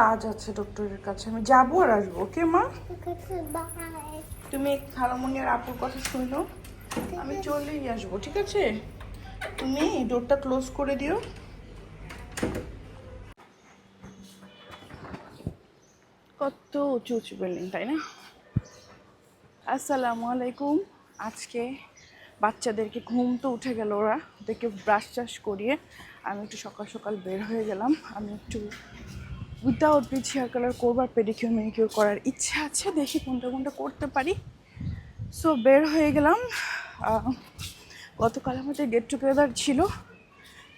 কাজ আছে ডক্টরের কাছে, আমি যাব আর আসব, ওকে মা? তুমি খালামনির আপুর কথা শুনো আমি চলেই আসব, ঠিক আছে? তুমি ডোরটা ক্লোজ করে দিও। কত উঁচু উঁচু বিল্ডিং তাই না? আসসালামু আলাইকুম। আজকে বাচ্চাদেরকে ঘুম তো উঠে গেল ওরা, ওদেরকে ব্রাশ চাষ করিয়ে আমি একটু সকাল সকাল বের হয়ে গেলাম। আমি একটু উইদাউট ব্লিচ হেয়ার কালার করব আর পেডিকিউর মেনিকিউর করার ইচ্ছা আছে। দেখি কোনটা কোনটা করতে পারি। সো বের হয়ে গেলাম। গতকাল আমাদের গেট টুগেদার ছিল।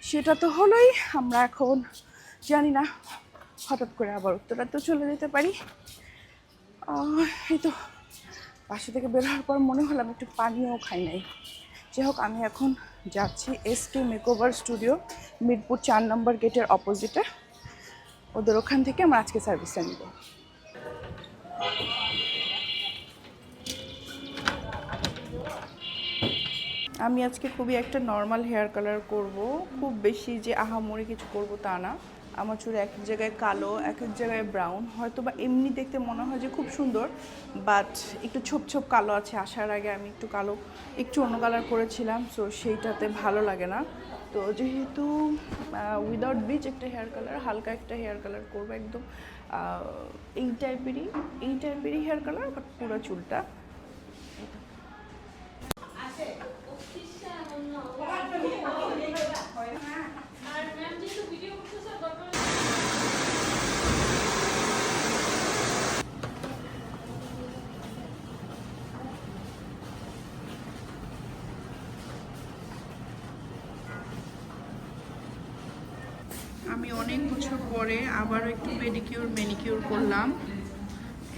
সেটা তো হলোই, আমরা এখন জানি না, হঠাৎ করে আবার উত্তরাতে চলে যেতে পারি। এই তো, বাসা থেকে বের হওয়ার পর মনে হলাম একটু পানিও খাই নাই। যাই হোক, আমি এখন যাচ্ছি S K makeover studio Mirpur চার নম্বর গেটের অপোজিটে ওদের ওখান থেকে আমরা আজকে সার্ভিসটা নিব। আমি আজকে খুবই একটা নর্মাল হেয়ার কালার করব। খুব বেশি যে আহামরি কিছু করব তা না। আমার চুল এক এক জায়গায় কালো, এক এক জায়গায় ব্রাউন হয়তো বা এমনি দেখতে মনে হয় যে খুব সুন্দর বাট একটু ছোপ ছোপ কালো আছে। আসার আগে আমি একটু কালো, একটু অন্য কালার করেছিলাম সো সেইটাতে ভালো লাগে না। তো যেহেতু উইদাউট ব্লিচ একটা হেয়ার কালার হালকা একটা হেয়ার কালার করব একদম এই টাইপেরই এই টাইপেরই হেয়ার কালার বাট পুরো চুলটা। আমি অনেক বছর পরে আবারও একটু পেডিকিউর মেনিকিউর করলাম।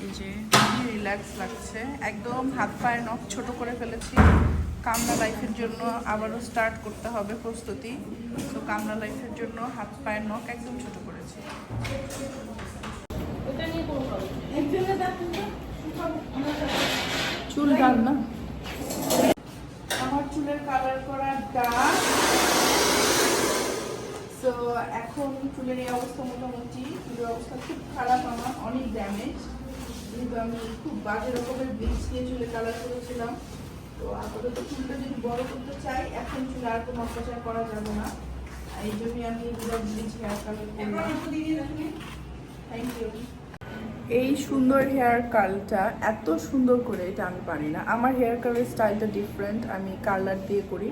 এই যে খুবই রিল্যাক্স লাগছে। একদম হাত পায়ের নখ ছোট করে ফেলেছি। কামনা লাইফের জন্য আবারও স্টার্ট করতে হবে প্রস্তুতি। তো কামনা লাইফের জন্য হাত পায়ের নখ একদম ছোট করেছি। চুল ডাল না? আমার চুলের কালার করা ডাক তো এখন চুলের এই অবস্থা মোটামুটি চুলের অবস্থা খুব খারাপ আমার অনেক ড্যামেজ যেহেতু আমি খুব বাজে রকমের ব্লিচ দিয়ে চুলে কালার করেছিলাম। তো আপাতত চুলটা যদি বড় করতে চাই এখন চুলে আর কোনো অত্যাচার করা যাবে না। এই জন্যই আমি without bleach hair colour thank you এই সুন্দর হেয়ার কালটা এত সুন্দর করে এটা আমি পারি না। আমার হেয়ার কালার স্টাইলটা ডিফারেন্ট আমি কালার দিয়ে করি।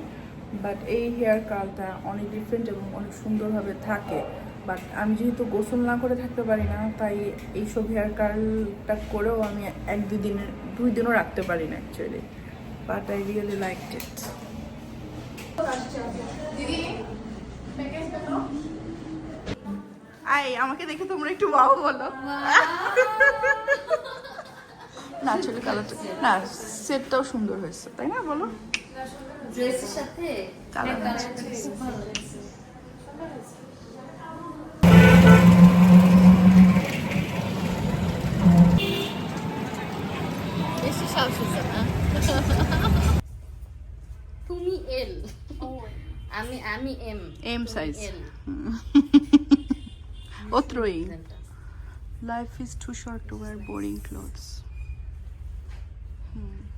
বাট এই হেয়ার কালটা অনেক ডিফারেন্ট এবং অনেক সুন্দরভাবে থাকে। বাট আমি যেহেতু গোসল না করে থাকতে পারি না তাই এইসব হেয়ার কালটা করেও আমি এক দুই দিনের দুই দিনও রাখতে পারি না actually but I really like it I আমাকে দেখে তোমরা একটু ওয়াও বলো। না আসলে কালারটা না সেটটাও সুন্দর হয়েছে তাই না? বলো। ড্রেসের সাথে কালার। খুব ভালো লাগছে তুমি এল। আমি আমি M. M size throwing life is too short to wear boring clothes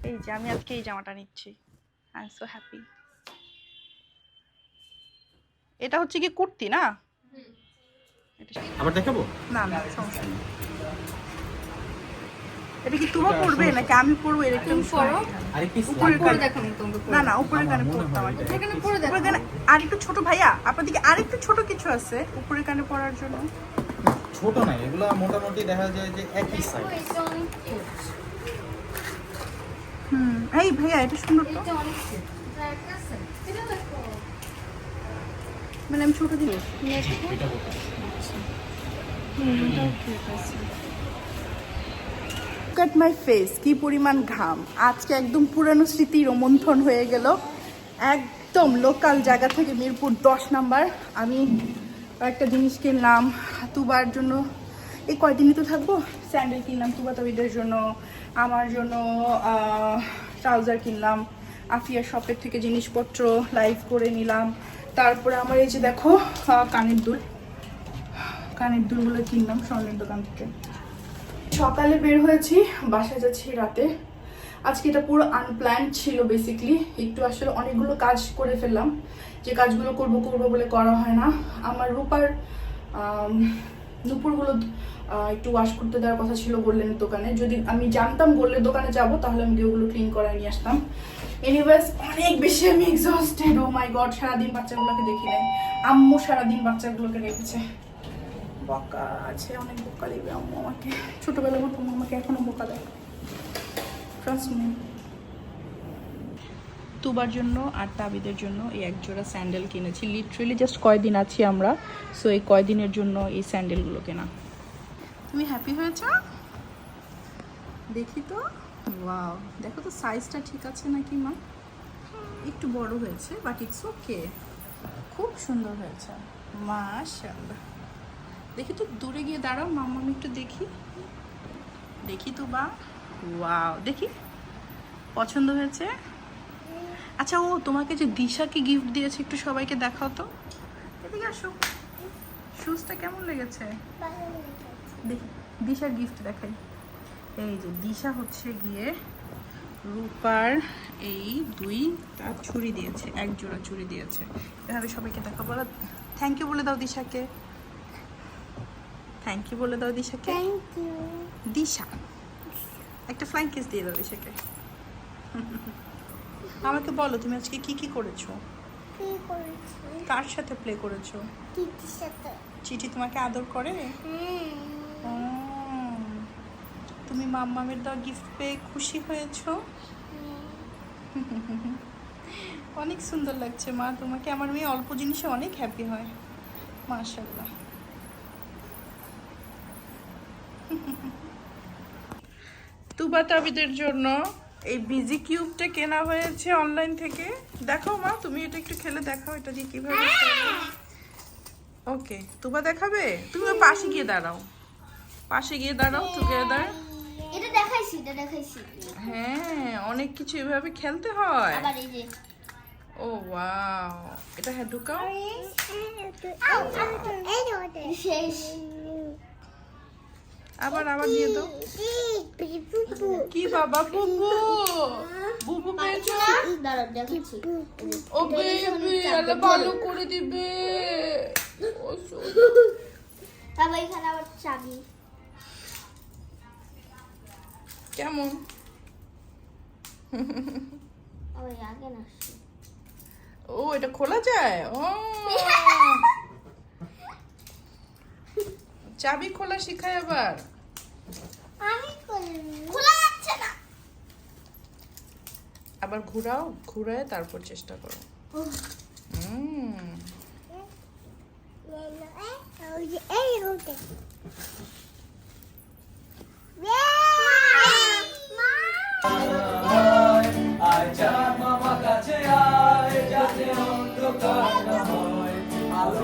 এই যে আমি আজকে এই জামাটা নিচ্ছি। আই এম সো হ্যাপি এটা হচ্ছে কি কুর্তি না? এটা- আবার দেখাবো? না না সমস্যা নেই। এটা কি তুমি পড়বে নাকি আমি পড়ব এরকম তুমি। আরেকটি উপরের কানে দেখো আমি না না উপরের কানে পড়তাম আর। এখানে পরে দেখো উপরের কানে আর একটু ছোট ভাইয়া আপনার দিকে আর একটু ছোট কিছু আছে উপরের কানে পড়ার জন্য? ছোট না এগুলো মোটামুটি দেখা যায় যে একই সাইজ এটা। হুম, এই ভাইয়া, এটা সুন্দর তো। মানে আমি ছোট জিনিস কাট মাই ফেস কি পরিমাণ ঘাম। আজকে একদম পুরানো স্মৃতি রোমন্থন হয়ে গেল। একদম লোকাল জায়গা থেকে মিরপুর দশ নাম্বার। আমি একটা জিনিস কিনলাম, তুবার জন্য। এই কয়দিনই তো থাকব? স্যান্ডেল কিনলাম তুবা তাবিদের জন্য। আমার জন্য ট্রাউজার কিনলাম, আফিয়া শপের থেকে জিনিসপত্র লাইভ করে নিলাম। তারপরে আমার এই যে দেখো কানের দুল। কানের দুলগুলো কিনলাম স্বর্ণের দোকান থেকে। সকালে বের হয়েছি, বাসায় যাচ্ছি রাতে। আজকে এটা পুরো আনপ্ল্যান ছিল বেসিকলি একটু আসলে অনেকগুলো কাজ করে ফেললাম। যে কাজগুলো করব করব বলে করা হয় না। আমার রূপার আহ, একটু ওয়াশ করতে দেওয়ার কথা ছিল গোল্ডেনের দোকানে। যদি আমি জানতাম গোল্ডের দোকানে যাব তাহলে আমি ওগুলো ক্লিন করে নিয়ে আসতাম। এনিওয়েজ অনেক বেশি আমি এক্সস্টেড ও মাই গড সারাদিন বাচ্চাগুলোকে দেখি নাই। আম্মু সারাদিন বাচ্চাগুলোকে রেখেছে। বকা আছে অনেক বোকা দেবে আম্মু আমাকে। ছোটবেলার মতো আমাকে এখনও বোকা দেয়। ট্রাস্ট তুবার জন্য আর তাবিদের জন্য এই এক জোড়া স্যান্ডেল কিনেছি। লিটারেলি জাস্ট কয়দিন আছি আমরা সো এই কয়দিনের জন্য এই স্যান্ডেলগুলো কেনা। তুমি হ্যাপি হয়েছ? দেখি তো। ওয়াও দেখো তো সাইজটা ঠিক আছে নাকি মা? একটু বড় হয়েছে বাট ইটস ওকে খুব সুন্দর হয়েছে। মাশাআল্লাহ। দেখি তো, দূরে গিয়ে দাঁড়াও, মাম্মা একটু দেখি। দেখি তো বা। ওয়াও দেখি। পছন্দ হয়েছে? আচ্ছা ও তোমাকে যে দিশাকে গিফট দিয়েছে একটু সবাইকে দেখাও তো। এদিকে আসো। শুজটা কেমন লেগেছে? দেখি দিশার গিফট দেখাই। এই যে দিশা হচ্ছে গিয়ে রূপার এই দুই তার ছুরি দিয়েছে এক জোড়া ছুরি দিয়েছে। এভাবে সবাইকে দেখা বলো থ্যাংক ইউ বলে দাও দিশাকে। থ্যাংক ইউ বলে দাও দিশাকে। Thank you Disha. একটা ফ্লাইং কিস দিয়ে দাও দিশাকে। আমাকে বলো তুমি আজকে কি কি করেছ? কি করেছি? কার সাথে প্লে করেছ? সাথে। চিঠি তোমাকে আদর করে? তুমি মাম্মামের দেওয়া গিফট পেয়ে খুশি হয়েছো? অনেক সুন্দর লাগছে মা। তোমাকে আমার মেয়ে অল্প জিনিসে অনেক হ্যাপি হয়। মাশাল্লাহ তুবা তাবিদের জন্য এই বিজি কিউবটা কেনা হয়েছে অনলাইন থেকে দেখো মা তুমি এটা একটু খেলে দেখাও এটা দিয়ে কীভাবে ওকে তুবা দেখাবে তুমি ওর পাশে গিয়ে দাঁড়াও পাশে গিয়ে দাঁড়াও টুগেদার এটা দেখাইছি এটা দেখাইছি হ্যাঁ অনেক কিছু এভাবে খেলতে হয় আবার এই যে ও ওয়াও এটা হ্যাঁ ঢুকাও শেষ আবার আবার দিয়ে দাও কি বাবা বুবু? বুবু পেয়েছ দাঁড়াও ও বেবি ভালো করে দিবে। ও তারপর এখানে আবার চাবি। কেমন? আবার আগে না ও এটা খোলা যায়? ও। চাবি খোলা শিখায় আবার। আমি খোলা যাচ্ছে না। আবার ঘুরাও ঘুরায় তারপর চেষ্টা করো। হুম। আয় চাঁদ মামা কাছে আয় যাতে অন্ধকার না আলো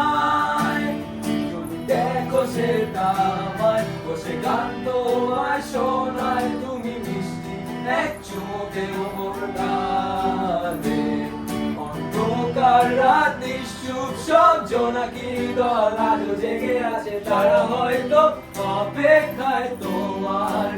দেখো সে তামায়, বসে গান তোমায় শোনায়। তুমি মিষ্টি, এক চোখে ওমর গানে অন্ধকার রাত, নিশ্চুপ সব জোনাকি দল। আজও জেগে আছে, তারা হয়তো অপেক্ষায় তোমার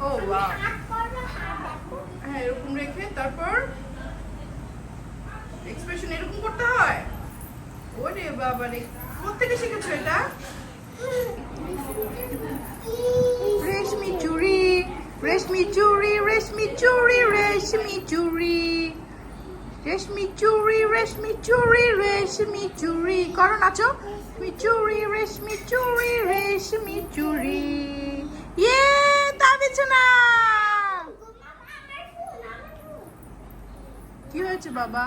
ও বাহ হ্যাঁ এরকম রেখে তারপর এক্সপ্রেশন এরকম করতে হয়। ওরে বাবা রে কোথেকে শিখেছো এটা? রেশমি চুড়ি রেশমি চুড়ি রেশমি চুড়ি রেশমি চুড়ি রেশমি চুড়ি রেশমি চুড়ি রেশমি চুড়ি করো নাচো। চুড়ি রেশমি চুড়ি রেশমি চুড়ি ইয়ে তা না কি হয়েছে, বাবা?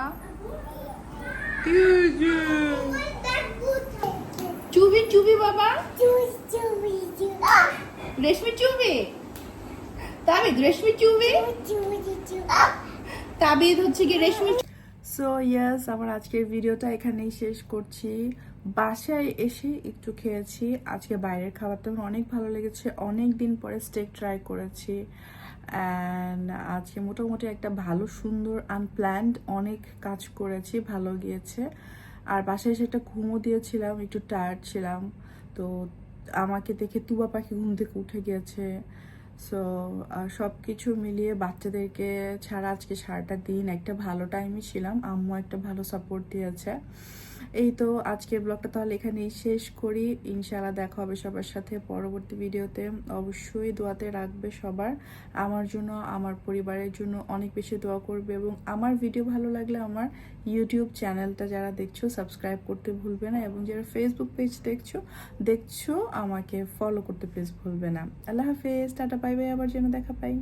চুবি চুবি, বাবা? রেশমি চুবি? তাবিদ, রেশমি চুবি? তাবিদ হচ্ছে কি রেশমি সো ইয়েস আমার আজকের ভিডিওটা এখানেই শেষ করছি। বাসায় এসে একটু খেয়েছি। আজকে বাইরের খাবারটা আমার অনেক ভালো লেগেছে। অনেক দিন পরে স্টেক ট্রাই করেছি। অ্যান্ড আজকে মোটামুটি একটা ভালো, সুন্দর আনপ্ল্যান্ড অনেক কাজ করেছি, ভালো গিয়েছে। আর বাসায় এসে একটা ঘুমও দিয়েছিলাম, একটু টায়ার্ড ছিলাম। তো আমাকে দেখে তুবা পাখি ঘুম থেকে উঠে গিয়েছে। সো সব কিছু মিলিয়ে বাচ্চাদেরকে ছাড়া আজকে সারাটা দিন একটা ভালো টাইমে ছিলাম। আম্মু একটা ভালো সাপোর্ট দিয়েছে। এই তো আজকের ব্লগটা তাহলে এখানেই শেষ করি। ইনশাআল্লাহ দেখা হবে সবার সাথে পরবর্তী ভিডিওতে। অবশ্যই দোয়াতে রাখবে সবার। আমার জন্য, আমার পরিবারের জন্য অনেক বেশি দোয়া করবে এবং আমার ভিডিও ভালো লাগলে আমার ইউটিউব চ্যানেলটা যারা দেখছ, সাবস্ক্রাইব করতে ভুলবে না এবং যারা ফেসবুক পেজ দেখছ দেখছ, আমাকে ফলো করতে প্লিজ ভুলবে না। আল্লাহ হাফেজ, টাটা বাই বাই আবার যেন দেখা পাই।